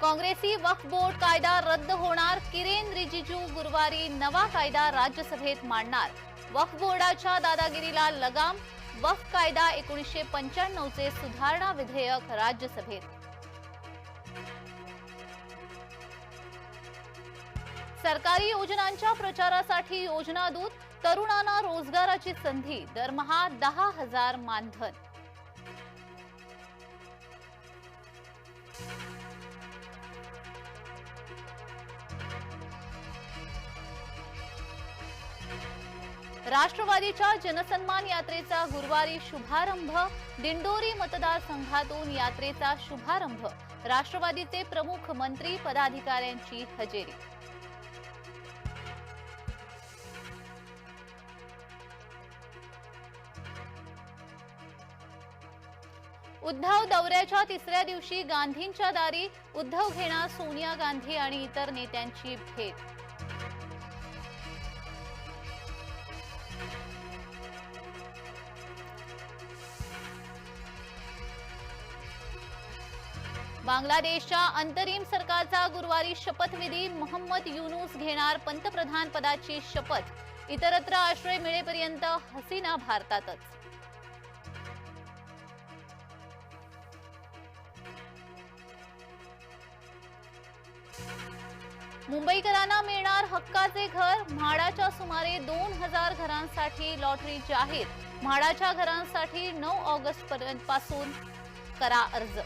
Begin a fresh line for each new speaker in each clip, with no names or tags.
काँग्रेसी वक्फ बोर्ड कायदा रद्द होणार. किरेन रिजिजू गुरुवारी नवा कायदा राज्यसभेत मांडणार. वक्फ बोर्डाच्या दादागिरीला लगाम. वक्फ कायदा एकोणीसशे पंच्याण्णवचे सुधारणा विधेयक राज्यसभेत. सरकारी योजनांच्या प्रचारासाठी योजना दूत. तरुणांना रोजगाराची संधी. दरमहा दहा हजार मानधन. राष्ट्रवादीच्या जनसन्मान यात्रेचा गुरुवारी शुभारंभ दिंडोरी मतदारसंघातून यात्रेचा शुभारंभ राष्ट्रवादीचे प्रमुख मंत्री पदाधिकाऱ्यांची हजेरी. उद्धव दौऱ्याच्या तिसऱ्या दिवशी गांधींच्या दारी उद्धव घेणार सोनिया गांधी आणि इतर नेत्यांची भेट. बांगलादेशच्या अंतरिम सरकारचा गुरुवारी शपथविधी मोहम्मद युनूस घेणार पंतप्रधान पदाची शपथ इतरत्र आश्रय मिळेपर्यंत हसीना भारतातच. मुंबईकरांना मिळणार हक्काचे घर म्हाडाच्या सुमारे दोन हजार घरांसाठी लॉटरी जाहीर म्हाडाच्या घरांसाठी नऊ ऑगस्ट पर्यंत पासून करा अर्ज.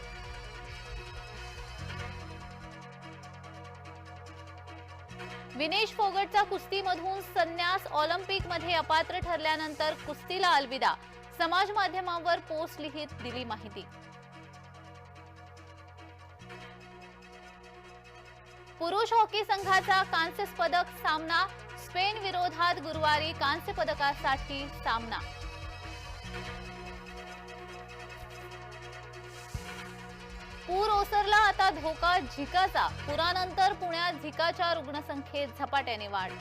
विनेश फोगटचा कुस्तीमधून संन्यास ऑलिम्पिकमध्ये अपात्र ठरल्यानंतर कुस्तीला अलविदा. समाज माध्यमांवर पोस्ट लिहित दिली माहिती. पुरुष हॉकी संघाचा कांस्य पदक सामना. स्पेन विरोधात गुरुवारी कांस्य पदकासाठी सामना. पूर ओसरला आता धोका झिकाचा. पुरानंतर पुण्यात झिकाच्या रुग्णसंख्येत झपाट्याने वाढ.